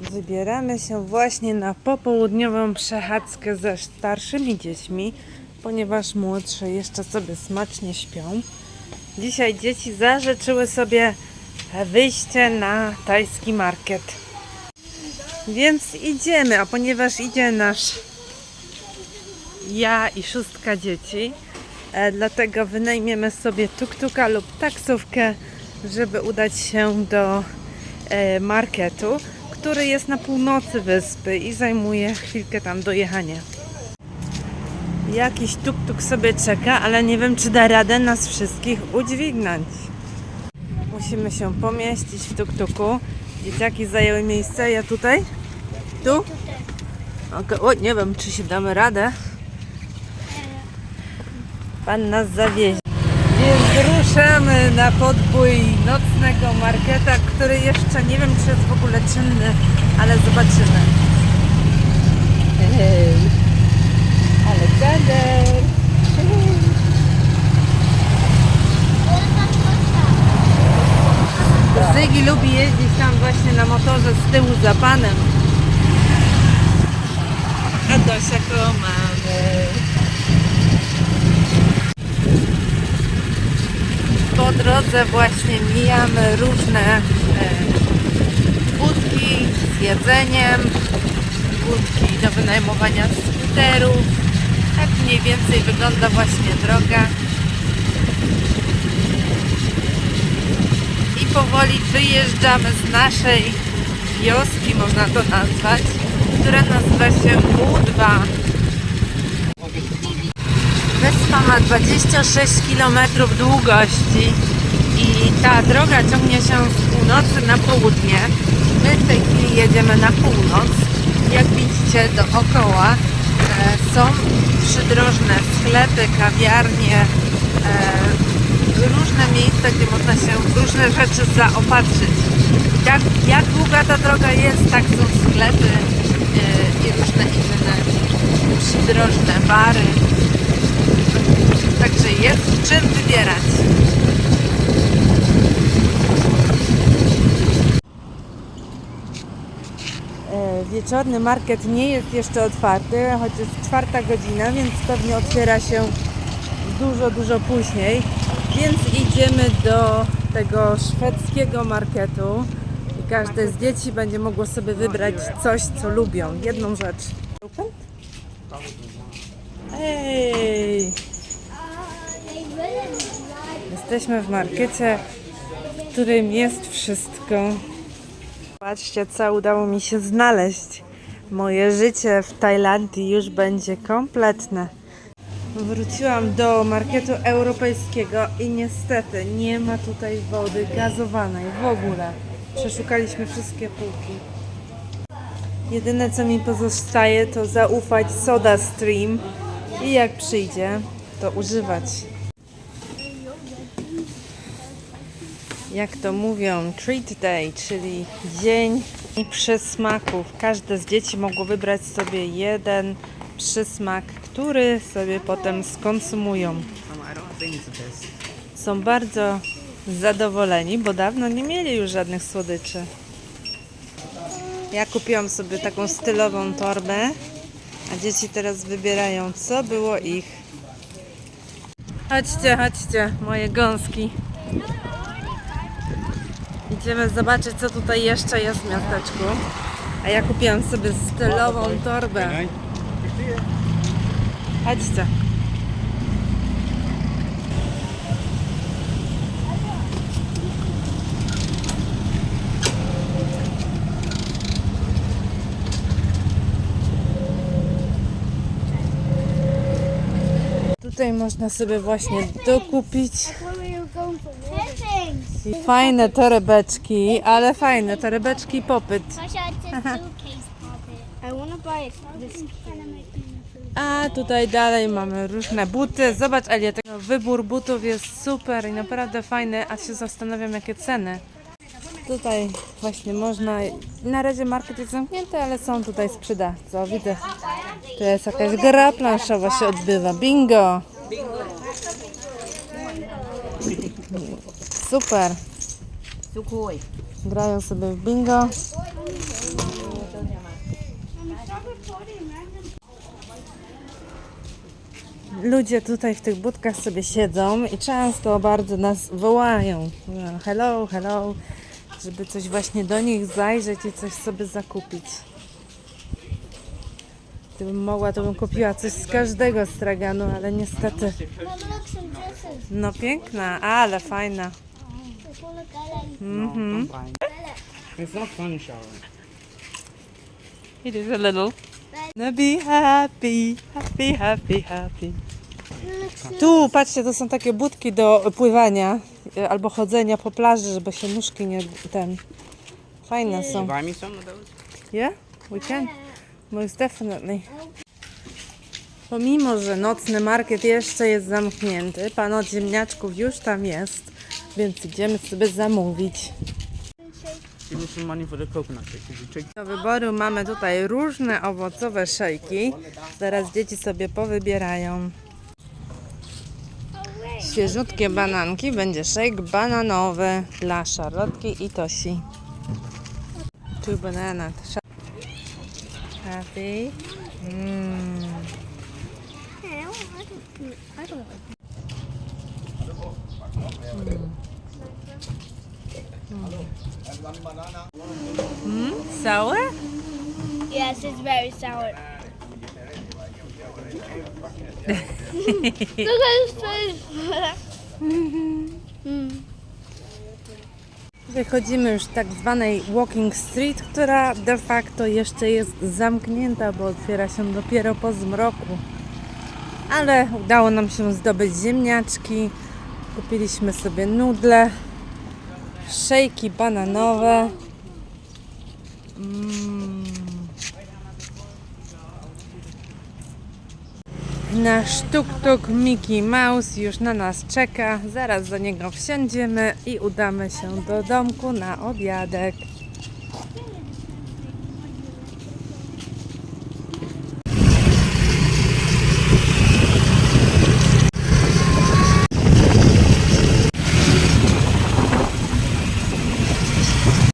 Wybieramy się właśnie na popołudniową przechadzkę ze starszymi dziećmi, ponieważ młodsze jeszcze sobie smacznie śpią. Dzisiaj dzieci zażyczyły sobie wyjście na tajski market. Więc idziemy, a ponieważ idzie nasz ja i szóstka dzieci, e, dlatego wynajmiemy sobie tuk-tuka lub taksówkę, żeby udać się do e, marketu, który jest na północy wyspy i zajmuje chwilkę tam dojechanie. Jakiś tuk-tuk sobie czeka, ale nie wiem, czy da radę nas wszystkich udźwignąć. Musimy się pomieścić w tuk-tuku. Dzieciaki zajęły miejsce, ja tutaj? Tu? Okej, O, nie wiem, czy się damy radę. Pan nas zawiezie. Więc ruszamy na podbój nocnego marketa, który jeszcze nie wiem, czy jest w ogóle czynny, ale zobaczymy. Hej, Aleksander! Zygi lubi jeździć tam właśnie na motorze z tyłu za panem. A Dosia koło mamy. Drodze właśnie mijamy różne e, budki z jedzeniem, budki do wynajmowania skuterów. Tak mniej więcej wygląda właśnie droga. I powoli wyjeżdżamy z naszej wioski, można to nazwać, która nazywa się Budwa. Wyspa ma 26 km długości i ta droga ciągnie się z północy na południe. My w tej chwili jedziemy na północ. Jak widzicie dookoła e, są przydrożne sklepy, kawiarnie, e, różne miejsca, gdzie można się w różne rzeczy zaopatrzyć. Jak, jak długa ta droga jest, tak są sklepy e, i różne inne przydrożne bary. Także jest czym wybierać. E, Wieczorny market nie jest jeszcze otwarty, choć jest czwarta godzina, więc pewnie otwiera się dużo, dużo później. Więc idziemy do tego szwedzkiego marketu i każde z dzieci będzie mogło sobie wybrać coś, co lubią. Jedną rzecz. Ej! Jesteśmy w markecie, w którym jest wszystko. Patrzcie, co udało mi się znaleźć. Moje życie w Tajlandii już będzie kompletne. Wróciłam do marketu europejskiego i niestety nie ma tutaj wody gazowanej w ogóle. Przeszukaliśmy wszystkie półki. Jedyne co mi pozostaje to zaufać Soda Stream i jak przyjdzie, to używać. Jak to mówią, treat day, czyli dzień przysmaków. Każde z dzieci mogło wybrać sobie jeden przysmak, który sobie potem skonsumują. Um. Są bardzo zadowoleni, bo dawno nie mieli już żadnych słodyczy. Ja kupiłam sobie taką stylową torbę, a dzieci teraz wybierają, co było ich. Chodźcie, chodźcie, moje gąski. Idziemy zobaczyć, co tutaj jeszcze jest w miasteczku. A ja kupiłam sobie stylową torbę. Chodźcie. Tutaj można sobie właśnie dokupić fajne torebeczki, ale fajne torebeczki popyt. A tutaj dalej mamy różne buty. Zobacz Elia, tego wybór butów jest super i naprawdę fajny, a się zastanawiam jakie ceny. Tutaj właśnie można, na razie market jest zamknięty, ale są tutaj sprzedawcy. O, widzę, to jest jakaś gra planszowa się odbywa. Bingo! Super. Sukuj. Grają sobie w bingo. Ludzie tutaj w tych budkach sobie siedzą i często bardzo nas wołają. No, hello, hello, żeby coś właśnie do nich zajrzeć i coś sobie zakupić. Gdybym mogła, to bym kupiła coś z każdego straganu, ale niestety. No piękna, ale fajna. Fine. It's not fun showering. It is a little. No be happy, happy, happy, happy. Tu, patrzcie, to są takie budki do pływania e, albo chodzenia po plaży, żeby się nóżki nie ten. Fajne są. Buy me some of those? Yeah? We can. Most definitely. Pomimo, że nocny market jeszcze jest zamknięty, pan od ziemniaczków już tam jest, więc idziemy sobie zamówić. Do wyboru mamy tutaj różne owocowe szejki. Zaraz dzieci sobie powybierają. Świeżutkie bananki. Będzie szejk bananowy dla Szarlotki i Tosi. Two banana. Happy? Mm. Like it. Sour? Yes, it's very sour. Look at his face. mm. Wychodzimy już z tak zwanej Walking Street, która de facto jeszcze jest zamknięta, bo otwiera się dopiero po zmroku. Ale udało nam się zdobyć ziemniaczki. Kupiliśmy sobie nudle, szejki bananowe. Mm. Nasz tuk-tuk Mickey Mouse już na nas czeka. Zaraz do niego wsiądziemy i udamy się do domku na obiadek.